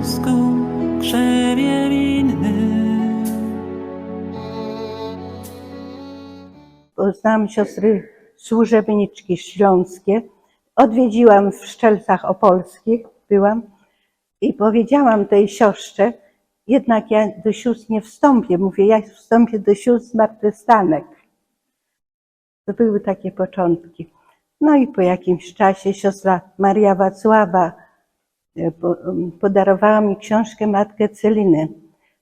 wózku krzewia winny. Poznałam siostry służebniczki śląskie. Odwiedziłam w Szczelcach Opolskich, byłam i powiedziałam tej siostrze, jednak ja do sióstr nie wstąpię. Mówię, ja wstąpię do sióstr zmartwychwstanek. To były takie początki. No i po jakimś czasie siostra Maria Wacława podarowała mi książkę Matkę Celiny.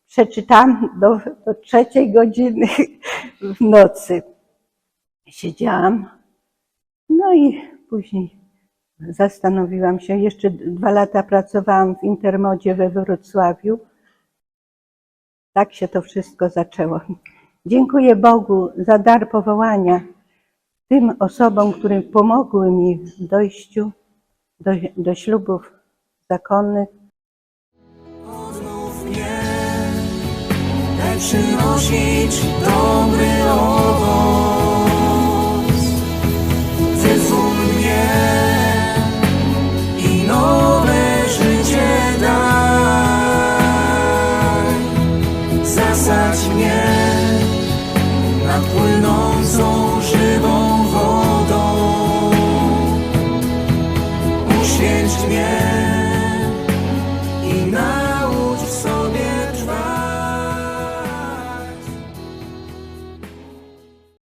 Przeczytałam do, do trzeciej godziny w nocy. Siedziałam. No i później zastanowiłam się. Jeszcze dwa lata pracowałam w Intermodzie we Wrocławiu. Tak się to wszystko zaczęło. Dziękuję Bogu za dar powołania tym osobom, które pomogły mi w dojściu do, do ślubów zakonnych. Odnów mnie, przynosić dobry owoc. Wyzwól mnie i nowe życie daj. Zasadź mnie nad płynącą żywą wodą. Uświęć mnie.